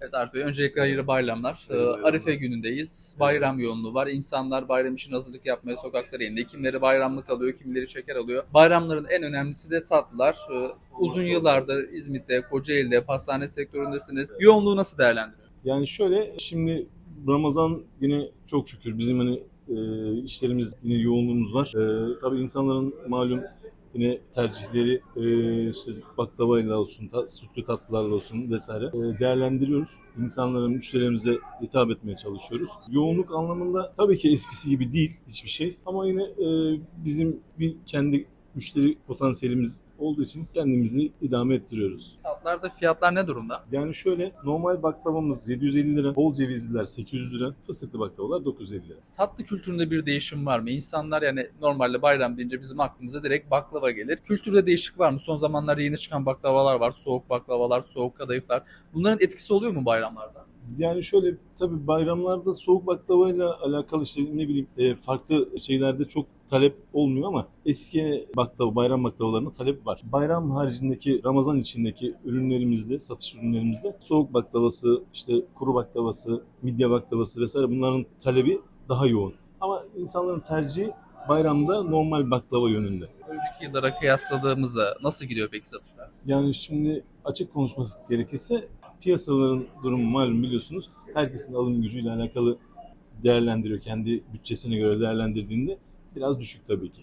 Evet Arif Bey, öncelikle hayırlı bayramlar. Ee, hayırlı bayramlar. Arife günündeyiz. Bayram yoğunluğu var. İnsanlar bayram için hazırlık yapmaya sokaklara indi. Kimleri bayramlık alıyor, kimileri şeker alıyor. Bayramların en önemlisi de tatlılar. Ee, uzun yıllardır İzmit'te, Kocaeli'de, pastane sektöründesiniz. Yoğunluğu nasıl değerlendiriyor? Yani şöyle, şimdi Ramazan yine çok şükür bizim hani e, işlerimiz yine yoğunluğumuz var. E, tabii insanların malum yine tercihleri e, işte baklavayla olsun, ta, sütlü tatlılarla olsun vesaire e, değerlendiriyoruz. İnsanların, müşterilerimize hitap etmeye çalışıyoruz. Yoğunluk anlamında tabii ki eskisi gibi değil hiçbir şey. Ama yine e, bizim bir kendi müşteri potansiyelimiz olduğu için kendimizi idame ettiriyoruz. Tatlılarda fiyatlar ne durumda? Yani şöyle normal baklavamız 750 lira, bol cevizliler 800 lira, fıstıklı baklavalar 950 lira. Tatlı kültüründe bir değişim var mı? İnsanlar yani normalde bayram deyince bizim aklımıza direkt baklava gelir. Kültürde değişik var mı? Son zamanlarda yeni çıkan baklavalar var. Soğuk baklavalar, soğuk kadayıflar. Bunların etkisi oluyor mu bayramlarda? Yani şöyle tabii bayramlarda soğuk baklavayla alakalı işte ne bileyim e, farklı şeylerde çok talep olmuyor ama eski baklava, bayram baklavalarına talep var. Bayram haricindeki, Ramazan içindeki ürünlerimizde, satış ürünlerimizde soğuk baklavası, işte kuru baklavası, midye baklavası vesaire bunların talebi daha yoğun. Ama insanların tercihi bayramda normal baklava yönünde. Önceki yıllara kıyasladığımızda nasıl gidiyor peki satışlar? Yani şimdi açık konuşması gerekirse piyasaların durumu malum biliyorsunuz. Herkesin alım gücüyle alakalı değerlendiriyor. Kendi bütçesine göre değerlendirdiğinde biraz düşük tabii ki.